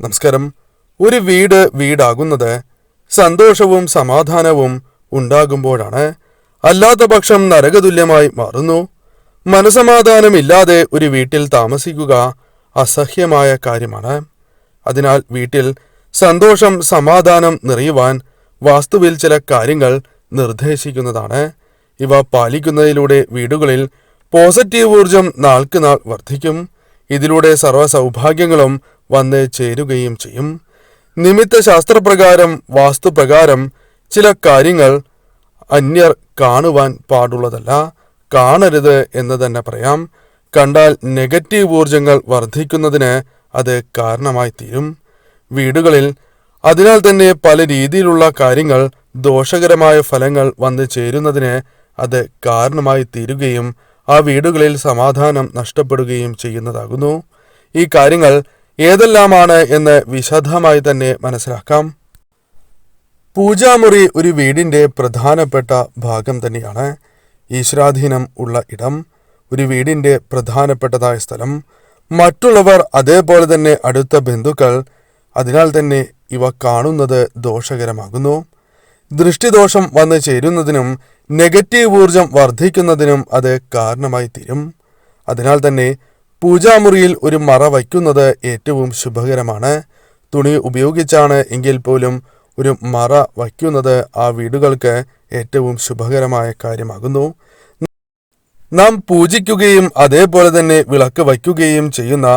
നമസ്കാരം. ഒരു വീട് വീടാകുന്നത് സന്തോഷവും സമാധാനവും ഉണ്ടാകുമ്പോഴാണ്. അല്ലാത്ത പക്ഷം നരകതുല്യമായി മാറുന്നു. മനസമാധാനമില്ലാതെ ഒരു വീട്ടിൽ താമസിക്കുക അസഹ്യമായ കാര്യമാണ്. അതിനാൽ വീട്ടിൽ സന്തോഷം സമാധാനം നിറയുവാൻ വാസ്തുവിൽ ചില കാര്യങ്ങൾ നിർദ്ദേശിക്കുന്നതാണ്. ഇവ പാലിക്കുന്നതിലൂടെ വീടുകളിൽ പോസിറ്റീവ് ഊർജം നാൾക്കുനാൾ വർദ്ധിക്കും. ഇതിലൂടെ സർവ സൗഭാഗ്യങ്ങളും വന്ന് ചേരുകയും ചെയ്യും. നിമിത്ത ശാസ്ത്രപ്രകാരം വാസ്തുപ്രകാരം ചില കാര്യങ്ങൾ അന്യർ കാണുവാൻ പാടുള്ളതല്ല. കാണരുത് എന്ന് തന്നെ പറയാം. കണ്ടാൽ നെഗറ്റീവ് ഊർജങ്ങൾ വർദ്ധിക്കുന്നതിന് അത് കാരണമായി തീരും. വീടുകളിൽ അതിനാൽ തന്നെ പല രീതിയിലുള്ള കാര്യങ്ങൾ ദോഷകരമായ ഫലങ്ങൾ വന്നു ചേരുന്നതിന് അത് കാരണമായി തീരുകയും ആ വീടുകളിൽ സമാധാനം നഷ്ടപ്പെടുകയും ചെയ്യുന്നതാകുന്നു. ഈ കാര്യങ്ങൾ ഏതെല്ലാമാണ് എന്ന് വിശദമായി തന്നെ മനസ്സിലാക്കാം. പൂജാമുറി ഒരു വീടിന്റെ പ്രധാനപ്പെട്ട ഭാഗം തന്നെയാണ്. ഈശ്വരാധീനം ഉള്ള ഇടം ഒരു വീടിന്റെ പ്രധാനപ്പെട്ടതായ സ്ഥലം. മറ്റുള്ളവർ അതേപോലെ തന്നെ അടുത്ത ബന്ധുക്കൾ അതിനാൽ തന്നെ ഇവ കാണുന്നത് ദോഷകരമാകുന്നു. ദൃഷ്ടിദോഷം വന്നു ചേരുന്നതിനും നെഗറ്റീവ് ഊർജം വർദ്ധിക്കുന്നതിനും അത് കാരണമായി തീരും. അതിനാൽ തന്നെ പൂജാമുറിയിൽ ഒരു മറ വയ്ക്കുന്നത് ഏറ്റവും ശുഭകരമാണ്. തുണി ഉപയോഗിച്ചാണ് എങ്കിൽ പോലും ഒരു മറ വയ്ക്കുന്നത് ആ വീടുകൾക്ക് ഏറ്റവും ശുഭകരമായ കാര്യമാകുന്നു. നാം പൂജിക്കുകയും അതേപോലെ തന്നെ വിളക്ക് വയ്ക്കുകയും ചെയ്യുന്ന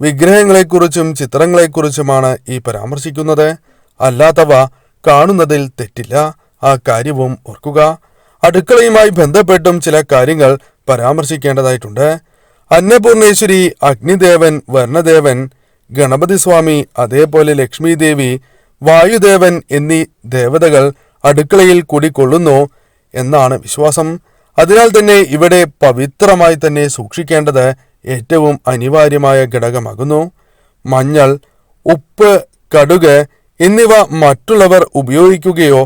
വിഗ്രഹങ്ങളെക്കുറിച്ചും ചിത്രങ്ങളെക്കുറിച്ചുമാണ് ഈ പരാമർശിക്കുന്നത്. അല്ലാത്തവ കാണുന്നതിൽ തെറ്റില്ല. ആ കാര്യവും ഓർക്കുക. അടുക്കളയുമായി ബന്ധപ്പെട്ടും ചില കാര്യങ്ങൾ പരാമർശിക്കേണ്ടതായിട്ടുണ്ട്. അന്നപൂർണേശ്വരി അഗ്നിദേവൻ വർണദേവൻ ഗണപതി സ്വാമി അതേപോലെ ലക്ഷ്മി ദേവി വായുദേവൻ എന്നീ ദേവതകൾ അടുക്കളയിൽ കുടികൊള്ളുന്നു എന്നാണ് വിശ്വാസം. അതിനാൽ തന്നെ ഇവിടെ പവിത്രമായി തന്നെ സൂക്ഷിക്കേണ്ടത് ഏറ്റവും അനിവാര്യമായ ഘടകമാകുന്നു. മഞ്ഞൾ ഉപ്പ് കടുക് എന്നിവ മറ്റുള്ളവർ ഉപയോഗിക്കുകയോ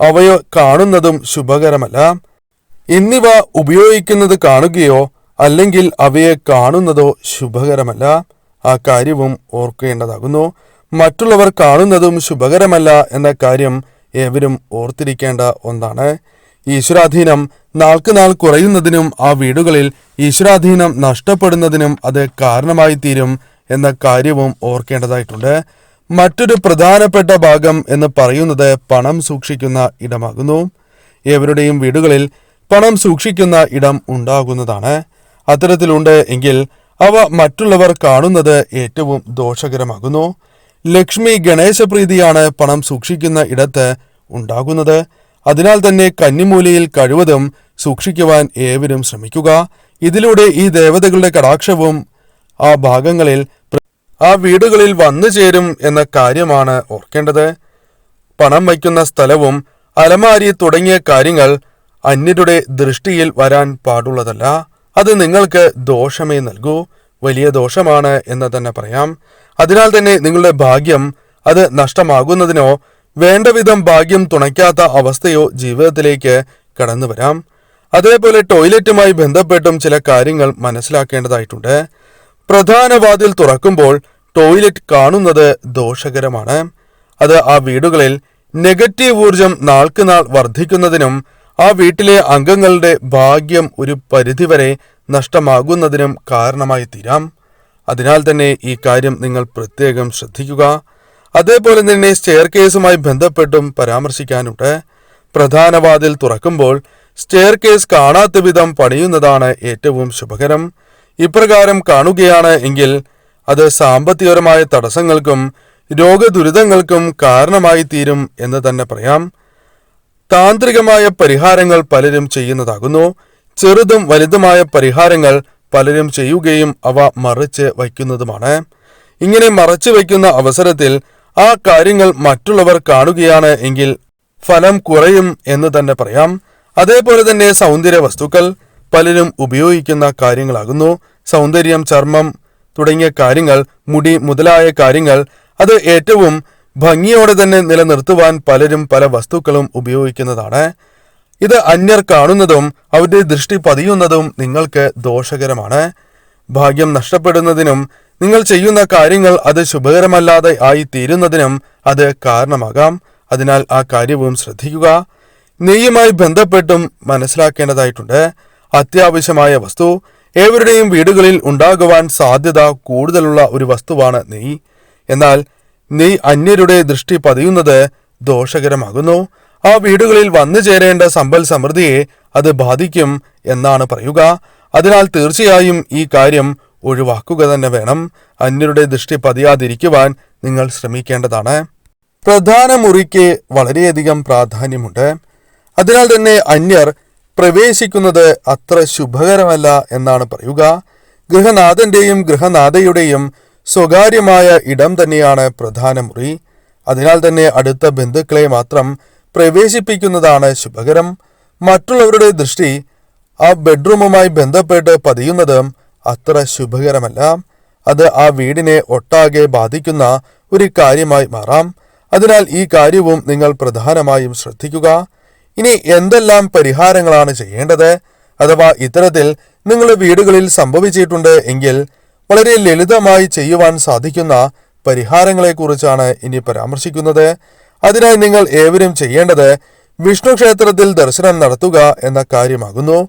അവയോ കാണുന്നതും ശുഭകരമല്ല. എന്നിവ ഉപയോഗിക്കുന്നത് കാണുകയോ അല്ലെങ്കിൽ അവയെ കാണുന്നതോ ശുഭകരമല്ല. ആ കാര്യവും ഓർക്കേണ്ടതാകുന്നു. മറ്റുള്ളവർ കാണുന്നതും ശുഭകരമല്ല എന്ന കാര്യം ഏവരും ഓർത്തിരിക്കേണ്ട ഒന്നാണ്. ഈശ്വരാധീനം നാൾക്കുനാൾ കുറയുന്നതിനും ആ വീടുകളിൽ ഈശ്വരാധീനം നഷ്ടപ്പെടുന്നതിനും അത് കാരണമായി തീരും എന്ന കാര്യവും ഓർക്കേണ്ടതായിട്ടുണ്ട്. മറ്റൊരു പ്രധാനപ്പെട്ട ഭാഗം എന്ന് പറയുന്നത് പണം സൂക്ഷിക്കുന്ന ഇടമാകുന്നു. ഏവരുടെയും വീടുകളിൽ പണം സൂക്ഷിക്കുന്ന ഇടം ഉണ്ടാകുന്നതാണ്. അത്തരത്തിലുണ്ട് എങ്കിൽ അവ മറ്റുള്ളവർ കാണുന്നത് ഏറ്റവും ദോഷകരമാകുന്നു. ലക്ഷ്മി ഗണേശപ്രീതിയാണ് പണം സൂക്ഷിക്കുന്ന ഇടത്ത് ഉണ്ടാകുന്നത്. അതിനാൽ തന്നെ കന്നിമൂലയിൽ കഴിവതും സൂക്ഷിക്കുവാൻ ഏവരും ശ്രമിക്കുക. ഇതിലൂടെ ഈ ദേവതകളുടെ കടാക്ഷവും ആ ഭാഗങ്ങളിൽ ആ വീടുകളിൽ വന്നു ചേരും എന്ന കാര്യമാണ് ഓർക്കേണ്ടത്. പണം വയ്ക്കുന്ന സ്ഥലവും അലമാരി തുടങ്ങിയ കാര്യങ്ങൾ അന്യരുടെ ദൃഷ്ടിയിൽ വരാൻ പാടുള്ളതല്ല. അത് നിങ്ങൾക്ക് ദോഷമേ നൽകൂ. വലിയ ദോഷമാണ് എന്ന് തന്നെ പറയാം. അതിനാൽ തന്നെ നിങ്ങളുടെ ഭാഗ്യം അത് നഷ്ടമാകുന്നതിനോ വേണ്ടവിധം ഭാഗ്യം തുണയ്ക്കാത്ത അവസ്ഥയോ ജീവിതത്തിലേക്ക് കടന്നു വരാം. അതേപോലെ ടോയ്ലറ്റുമായി ബന്ധപ്പെട്ടും ചില കാര്യങ്ങൾ മനസ്സിലാക്കേണ്ടതായിട്ടുണ്ട്. പ്രധാന വാതിൽ തുറക്കുമ്പോൾ ടോയ്ലറ്റ് കാണുന്നത് ദോഷകരമാണ്. അത് ആ വീടുകളിൽ നെഗറ്റീവ് ഊർജം നാൾക്കുനാൾ വർദ്ധിക്കുന്നതിനും ആ വീട്ടിലെ അംഗങ്ങളുടെ ഭാഗ്യം ഒരു പരിധിവരെ നഷ്ടമാകുന്നതിനും കാരണമായി തീരാം. അതിനാൽ തന്നെ ഈ കാര്യം നിങ്ങൾ പ്രത്യേകം ശ്രദ്ധിക്കുക. അതേപോലെ തന്നെ സ്റ്റെയർ കേസുമായി ബന്ധപ്പെട്ടും പരാമർശിക്കാനുണ്ട്. പ്രധാന വാതിൽ തുറക്കുമ്പോൾ സ്റ്റെയർ കേസ് കാണാത്ത വിധം പണിയുന്നതാണ് ഏറ്റവും ശുഭകരം. ഇപ്രകാരം കാണുകയാണ് എങ്കിൽ അത് സാമ്പത്തികപരമായ തടസ്സങ്ങൾക്കും രോഗദുരിതങ്ങൾക്കും കാരണമായി തീരും എന്ന് തന്നെ പറയാം. താന്ത്രികമായ പരിഹാരങ്ങൾ പലരും ചെയ്യുന്നതാകുന്നു. ചെറുതും വലുതുമായ പരിഹാരങ്ങൾ പലരും ചെയ്യുകയും അവ മറിച്ച് വയ്ക്കുന്നതുമാണ്. ഇങ്ങനെ മറച്ചു വയ്ക്കുന്ന അവസരത്തിൽ ആ കാര്യങ്ങൾ മറ്റുള്ളവർ കാണുകയാണ് എങ്കിൽ ഫലം കുറയും എന്ന് തന്നെ പറയാം. അതേപോലെ തന്നെ സൗന്ദര്യ വസ്തുക്കൾ പലരും ഉപയോഗിക്കുന്ന കാര്യങ്ങളാകുന്നു. സൗന്ദര്യം ചർമ്മം തുടങ്ങിയ കാര്യങ്ങൾ മുടി മുതലായ കാര്യങ്ങൾ അത് ഏറ്റവും ഭംഗിയോടെ തന്നെ നിലനിർത്തുവാൻ പലരും പല വസ്തുക്കളും ഉപയോഗിക്കുന്നതാണ്. ഇത് അന്യർ കാണുന്നതും അവരുടെ ദൃഷ്ടി പതിയുന്നതും നിങ്ങൾക്ക് ദോഷകരമാണ്. ഭാഗ്യം നഷ്ടപ്പെടുന്നതിനും നിങ്ങൾ ചെയ്യുന്ന കാര്യങ്ങൾ അത് ശുഭകരമല്ലാതെ ആയി തീരുന്നതിനും അത് കാരണമാകാം. അതിനാൽ ആ കാര്യവും ശ്രദ്ധിക്കുക. നെയ്യുമായി ബന്ധപ്പെട്ടും മനസ്സിലാക്കേണ്ടതായിട്ടുണ്ട്. അത്യാവശ്യമായ വസ്തു. ഏവരുടെയും വീടുകളിൽ ഉണ്ടാകുവാൻ സാധ്യത കൂടുതലുള്ള ഒരു വസ്തുവാണ് നെയ്യ്. എന്നാൽ നെയ്യ് അന്യരുടെ ദൃഷ്ടി പതിയുന്നത് ദോഷകരമാകുന്നു. ആ വീടുകളിൽ വന്നു ചേരേണ്ട സമ്പൽ സമൃദ്ധിയെ അത് ബാധിക്കും എന്നാണ് പറയുക. അതിനാൽ തീർച്ചയായും ഈ കാര്യം ഒഴിവാക്കുക തന്നെ വേണം. അന്യരുടെ ദൃഷ്ടി പതിയാതിരിക്കുവാൻ നിങ്ങൾ ശ്രമിക്കേണ്ടതാണ്. പ്രധാന മുറിക്ക് വളരെയധികം പ്രാധാന്യമുണ്ട്. അതിനാൽ തന്നെ അന്യർ പ്രവേശിക്കുന്നത് അത്ര ശുഭകരമല്ല എന്നാണ് പറയുക. ഗൃഹനാഥന്റെയും ഗൃഹനാഥയുടെയും സ്വകാര്യമായ ഇടം തന്നെയാണ് പ്രധാന മുറി. അതിനാൽ തന്നെ അടുത്ത ബന്ധുക്കളെ മാത്രം പ്രവേശിപ്പിക്കുന്നതാണ് ശുഭകരം. മറ്റുള്ളവരുടെ ദൃഷ്ടി ആ ബെഡ്റൂമുമായി ബന്ധപ്പെട്ട് പതിയുന്നത് അത്ര ശുഭകരമല്ല. അത് ആ വീടിനെ ഒട്ടാകെ ബാധിക്കുന്ന ഒരു കാര്യമായി മാറാം. അതിനാൽ ഈ കാര്യവും നിങ്ങൾ പ്രധാനമായും ശ്രദ്ധിക്കുക. ഇനി എന്തെല്ലാം പരിഹാരങ്ങളാണ് ചെയ്യേണ്ടത്? അഥവാ ഇത്തരത്തിൽ നിങ്ങളുടെ വീടുകളിൽ സംഭവിച്ചിട്ടുണ്ട് എങ്കിൽ വളരെ ലളിതമായി ചെയ്യുവാൻ സാധിക്കുന്ന പരിഹാരങ്ങളെക്കുറിച്ചാണ് ഇനി പരാമർശിക്കുന്നത്. അതിനായി നിങ്ങൾ ഏവരും ചെയ്യേണ്ടത് വിഷ്ണു ക്ഷേത്രത്തിൽ ദർശനം നടത്തുക എന്ന കാര്യമാകുന്നു.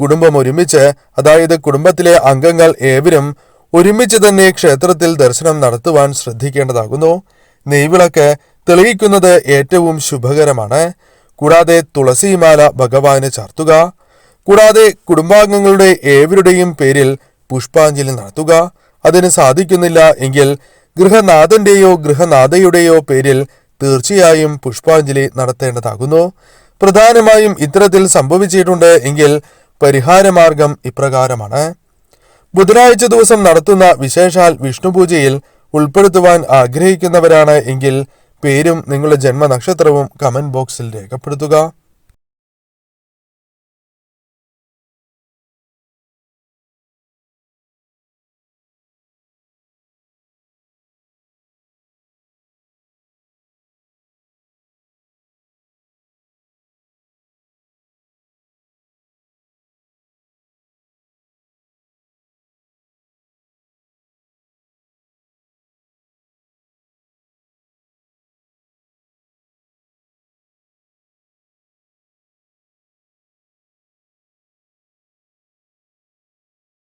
കുടുംബം ഒരുമിച്ച് അതായത് കുടുംബത്തിലെ അംഗങ്ങൾ ഏവരും ഒരുമിച്ച് തന്നെ ക്ഷേത്രത്തിൽ ദർശനം നടത്തുവാൻ ശ്രദ്ധിക്കേണ്ടതാകുന്നു. നെയ്വിളക്ക് തെളിയിക്കുന്നത് ഏറ്റവും ശുഭകരമാണ്. കൂടാതെ തുളസിമാല ഭഗവാന് ചാർത്തുക. കൂടാതെ കുടുംബാംഗങ്ങളുടെ ഏവരുടെയും പേരിൽ പുഷ്പാഞ്ജലി നടത്തുക. അതിന് സാധിക്കുന്നില്ല എങ്കിൽ ഗൃഹനാഥന്റെയോ ഗൃഹനാഥയുടെയോ പേരിൽ തീർച്ചയായും പുഷ്പാഞ്ജലി നടത്തേണ്ടതാകുന്നു. പ്രധാനമായും ഇത്തരത്തിൽ സംഭവിച്ചിട്ടുണ്ട് എങ്കിൽ പരിഹാരമാർഗം ഇപ്രകാരമാണ്. ബുധനാഴ്ച ദിവസം നടത്തുന്ന വിശേഷാൽ വിഷ്ണുപൂജയിൽ ഉൾപ്പെടുത്തുവാൻ ആഗ്രഹിക്കുന്നവരാണ് എങ്കിൽ പേരും നിങ്ങളുടെ ജന്മനക്ഷത്രവും കമന്റ് ബോക്സിൽ രേഖപ്പെടുത്തുക.